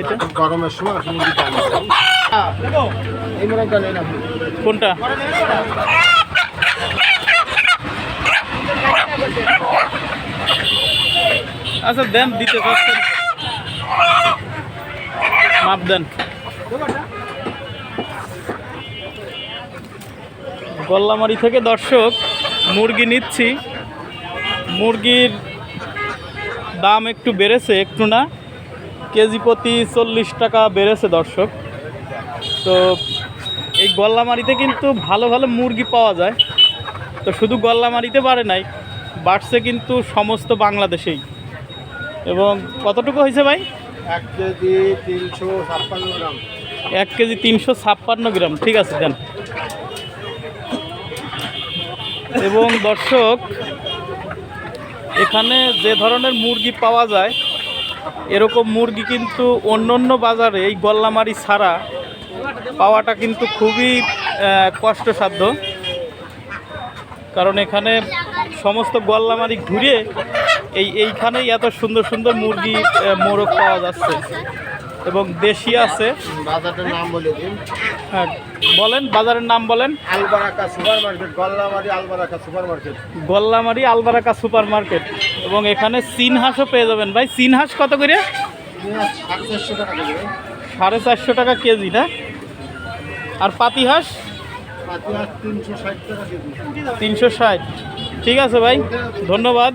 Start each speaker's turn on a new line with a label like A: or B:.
A: এটা?
B: গরমের সময়
A: কোনটা? আচ্ছা দেন দিতে পারছেন। মাপ দেন। গল্লামারি থেকে দর্শক মুরগি নিচ্ছি। মুরগির দাম একটু বেড়েছে একটু না? কেজি প্রতি চল্লিশ টাকা বেড়েছে দর্শক। তো এই গল্লামারিতে কিন্তু ভালো ভালো মুরগি পাওয়া যায়। তো শুধু গল্লামারিতে বাড়ে নাই বাড়ছে কিন্তু সমস্ত বাংলাদেশেই। এবং কতটুকু হয়েছে ভাই?
B: এক কেজি তিনশো ছাপ্পান্ন গ্রাম।
A: এক কেজি তিনশো ছাপ্পান্ন গ্রাম ঠিক আছে দেন। এবং দর্শক এখানে যে ধরনের মুরগি পাওয়া যায় এরকম মুরগি কিন্তু অন্য অন্য বাজারে এই গল্লামারি ছাড়া পাওয়াটা কিন্তু খুবই কষ্টসাধ্য। কারণ এখানে সমস্ত গল্লামারি ঘুরে এই এইখানেই এত সুন্দর সুন্দর মুরগি মোরগ পাওয়া যাচ্ছে। এবং দেশি আছে।
B: বাজারটার নাম বলে দিন।
A: হ্যাঁ বলেন বাজারের নাম বলেন।
B: Albaraka super market Gallamari Albaraka super market
A: Gallamari Albaraka super market এবং এখানে চীন হাঁসও পেয়ে যাবেন। ভাই চীন হাঁস কত করে?
B: সাড়ে চারশো টাকা
A: কেজি না? আর পাতি হাঁস
B: তিনশো ষাট
A: তিনশো ষাট। ঠিক আছে ভাই ধন্যবাদ।